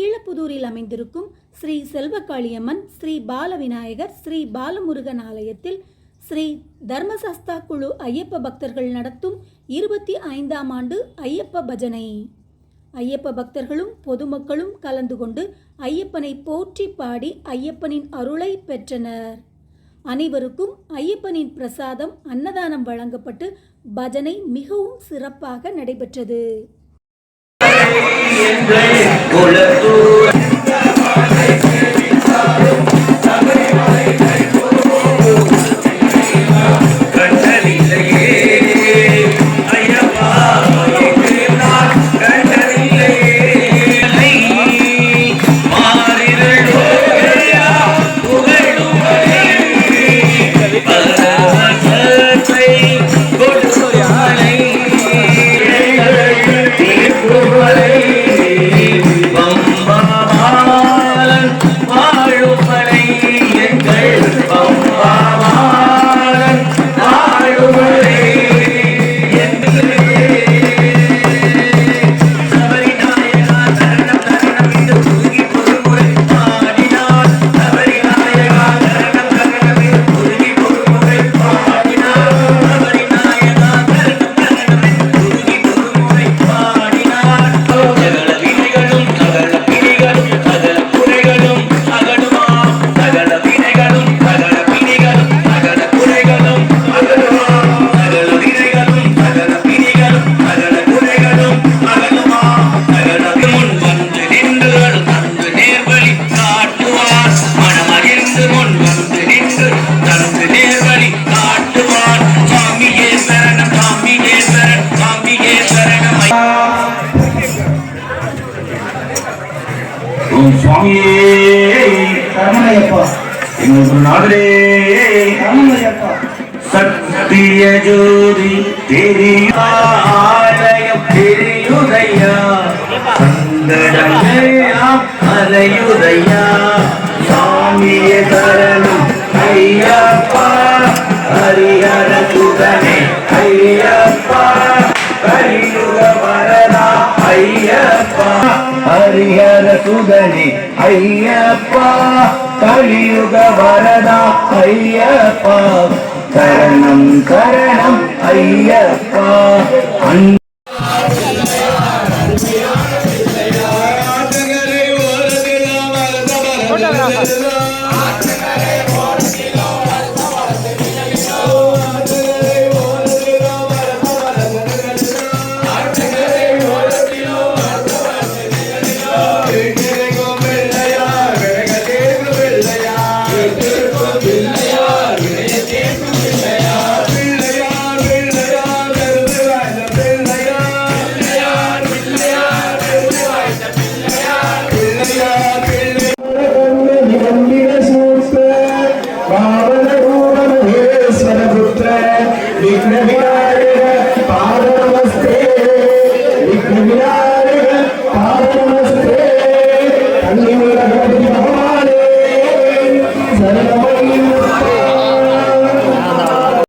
கீழப்புதூரில் அமைந்திருக்கும் ஸ்ரீ செல்வகாளியம்மன் ஸ்ரீ பாலவிநாயகர் ஸ்ரீ பாலமுருகன் ஆலயத்தில் ஸ்ரீ தர்மசஸ்தா குழு ஐயப்ப பக்தர்கள் நடத்தும் இருபத்தி ஐந்தாம் ஆண்டு ஐயப்ப பஜனை. ஐயப்ப பக்தர்களும் பொதுமக்களும் கலந்து கொண்டு ஐயப்பனை போற்றி பாடி ஐயப்பனின் அருளை பெற்றனர். அனைவருக்கும் ஐயப்பனின் பிரசாதம் அன்னதானம் வழங்கப்பட்டு பஜனை மிகவும் சிறப்பாக நடைபெற்றது. ஓம் சுவாமியே. சரமணையப்பா எங்கள் குருநாதரே. சரமணையப்பா சத்திய ஜோதி தெரியாலயம் தெரியுதையா சந்தனமெல்லாம் அலையுதையா சாமியே சரணம் ஐயப்பா. ஹரிஹர சுதனே ஐயப்பா. கலியுக வரதா ஐயப்பா. ஹரியர சுதனே ஐயப்பா கலியுக வரதா ஐயப்பா. கரணம் கரணம் ஐயப்பா. Big it.